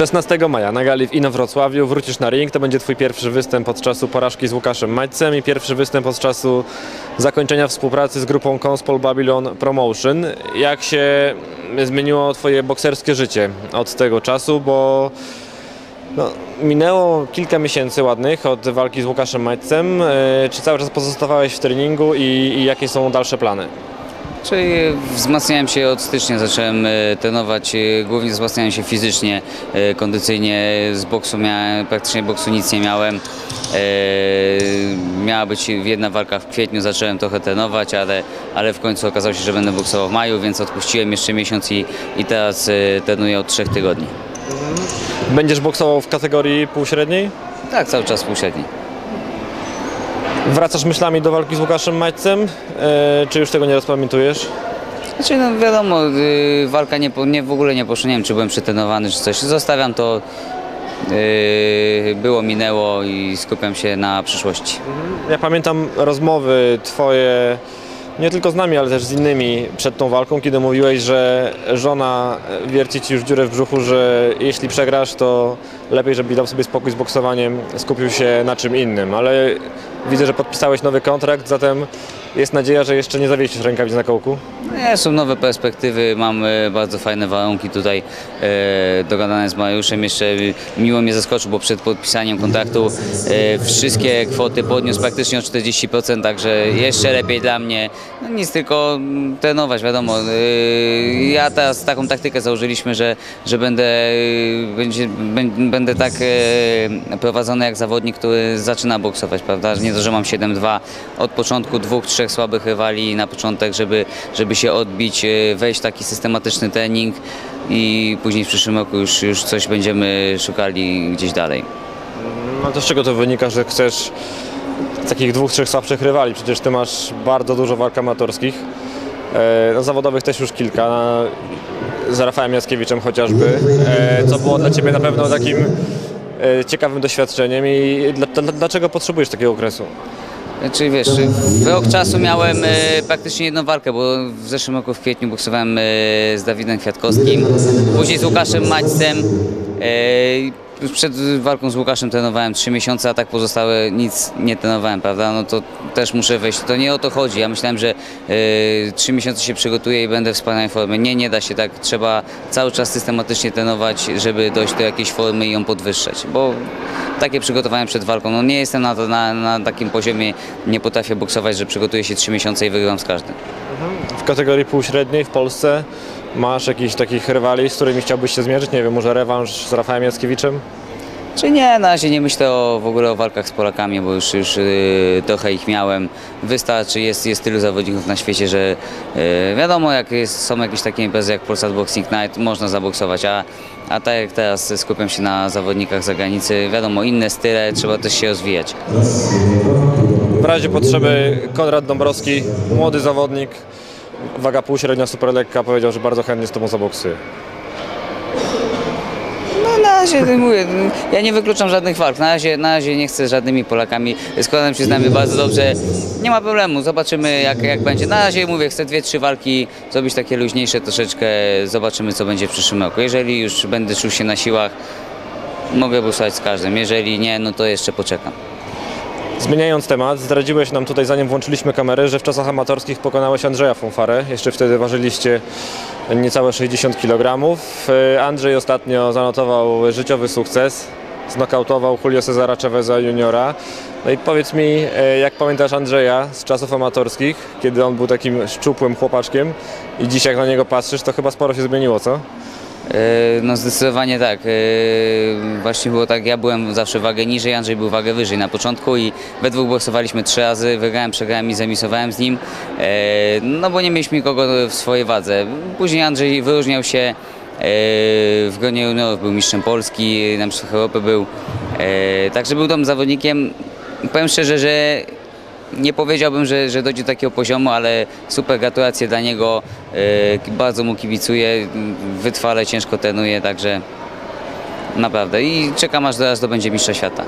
16 maja na gali w Inowrocławiu wrócisz na ring. To będzie twój pierwszy występ od czasu porażki z Łukaszem Maćcem i pierwszy występ od czasu zakończenia współpracy z grupą Conspol Babylon Promotion. Jak się zmieniło twoje bokserskie życie od tego czasu, bo no, minęło kilka miesięcy ładnych od walki z Łukaszem Maćcem. E, Czy cały czas pozostawałeś w treningu i, i jakie są dalsze plany? Czyli wzmacniałem się od stycznia, zacząłem e, trenować, e, głównie wzmacniałem się fizycznie, e, kondycyjnie, z boksu miałem, praktycznie boksu nic nie miałem. Miała być jedna walka w kwietniu, zacząłem trochę trenować, ale, ale w końcu okazało się, że będę boksował w maju, więc odpuściłem jeszcze miesiąc i, i teraz trenuję od trzech tygodni. Będziesz boksował w kategorii półśredniej? Tak, cały czas półśredni. Wracasz myślami do walki z Łukaszem Maćcem, e, czy już tego nie rozpamiętujesz? Znaczy, no wiadomo, y, walka nie, nie, w ogóle nie poszła, nie wiem czy byłem przetrenowany czy coś. Zostawiam to, y, było, minęło i skupiam się na przyszłości. Ja pamiętam rozmowy twoje, nie tylko z nami, ale też z innymi przed tą walką, kiedy mówiłeś, że żona wierci ci już dziurę w brzuchu, że jeśli przegrasz, to lepiej, żeby dał sobie spokój z boksowaniem, skupił się na czym innym, ale widzę, że podpisałeś nowy kontrakt, zatem jest nadzieja, że jeszcze nie zawiesisz rękawic na kołku. Nie, są nowe perspektywy, mam bardzo fajne warunki tutaj e, dogadane z Mariuszem. Jeszcze miło mnie zaskoczył, bo przed podpisaniem kontraktu e, wszystkie kwoty podniósł praktycznie o 40%, także jeszcze lepiej dla mnie. No nic, tylko mm, trenować, wiadomo. E, ja teraz taką taktykę założyliśmy, że, że będę, e, będzie, bę- będę tak e, prowadzony jak zawodnik, który zaczyna boksować, prawda? Nie to, że mam 7-2 od początku, dwóch, trzech słabych rywali na początek, żeby, żeby się odbić, e, wejść w taki systematyczny trening i później w przyszłym roku już, już coś będziemy szukali gdzieś dalej. No to z czego to wynika, że chcesz takich dwóch, trzech słabszych rywali? Przecież ty masz bardzo dużo walk amatorskich. E, No, zawodowych też już kilka, na- z Rafałem Jaskiewiczem chociażby, e, co było dla ciebie na pewno takim e, ciekawym doświadczeniem i dla, dla, dlaczego potrzebujesz takiego okresu? Czyli wiesz, w rok czasu miałem e, praktycznie jedną walkę, bo w zeszłym roku w kwietniu boksowałem e, z Dawidem Kwiatkowskim, później z Łukaszem Maćcem. E, przed walką z Łukaszem trenowałem 3 miesiące, a tak pozostałe nic nie trenowałem, prawda? No to też muszę wejść. To nie o to chodzi. Ja myślałem, że e, 3 miesiące się przygotuję i będę w wspaniałej formie. Nie, nie da się tak. Trzeba cały czas systematycznie trenować, żeby dojść do jakiejś formy i ją podwyższać, bo takie przygotowałem przed walką. No nie jestem na, na, na takim poziomie, nie potrafię boksować, że przygotuję się 3 miesiące i wygrywam z każdym. W kategorii półśredniej w Polsce masz jakichś takich rywali, z którymi chciałbyś się zmierzyć? Nie wiem, może rewanż z Rafałem Jaskiewiczem? Czy nie, na razie nie myślę o, w ogóle o walkach z Polakami, bo już, już yy, trochę ich miałem. Wystarczy, jest, jest tylu zawodników na świecie, że yy, wiadomo, jak jest, są jakieś takie imprezy jak Polsat Boxing Night, można zaboksować, a, a tak jak teraz skupiam się na zawodnikach z zagranicy, wiadomo, inne style, trzeba też się rozwijać. W razie potrzeby Konrad Dąbrowski, młody zawodnik, waga półśrednia, super lekka, powiedział, że bardzo chętnie z tobą zaboksuje. No na razie mówię, ja nie wykluczam żadnych walk. Na razie, na razie nie chcę z żadnymi Polakami. Składam się z nami bardzo dobrze. Nie ma problemu, zobaczymy jak, jak będzie. Na razie mówię, chcę dwie, trzy walki zrobić takie luźniejsze troszeczkę. Zobaczymy co będzie w przyszłym roku. Jeżeli już będę czuł się na siłach, mogę boksować z każdym. Jeżeli nie, no to jeszcze poczekam. Zmieniając temat, zdradziłeś nam tutaj, zanim włączyliśmy kamerę, że w czasach amatorskich pokonałeś Andrzeja Fonfarę. Jeszcze wtedy ważyliście niecałe 60 kg. E, Andrzej ostatnio zanotował życiowy sukces. Znokautował Julio Cezara Chaveza juniora. No i powiedz mi, e, jak pamiętasz Andrzeja z czasów amatorskich, kiedy on był takim szczupłym chłopaczkiem i dzisiaj jak na niego patrzysz, to chyba sporo się zmieniło, co? E, No zdecydowanie tak. E, Właśnie było tak, ja byłem zawsze wagę niżej, Andrzej był wagę wyżej na początku i we dwóch boksowaliśmy trzy razy, wygrałem, przegrałem i zamisowałem z nim, E, no bo nie mieliśmy nikogo w swojej wadze. Później Andrzej wyróżniał się w gronie juniorów, był mistrzem Polski, na mistrzostwach Europy był, także był dobrym zawodnikiem. Powiem szczerze, że nie powiedziałbym, że, że dojdzie do takiego poziomu, ale super gratulacje dla niego. E, bardzo mu kibicuję, wytrwale ciężko trenuje, także naprawdę. I czekam aż zaraz zdobędzie mistrza świata.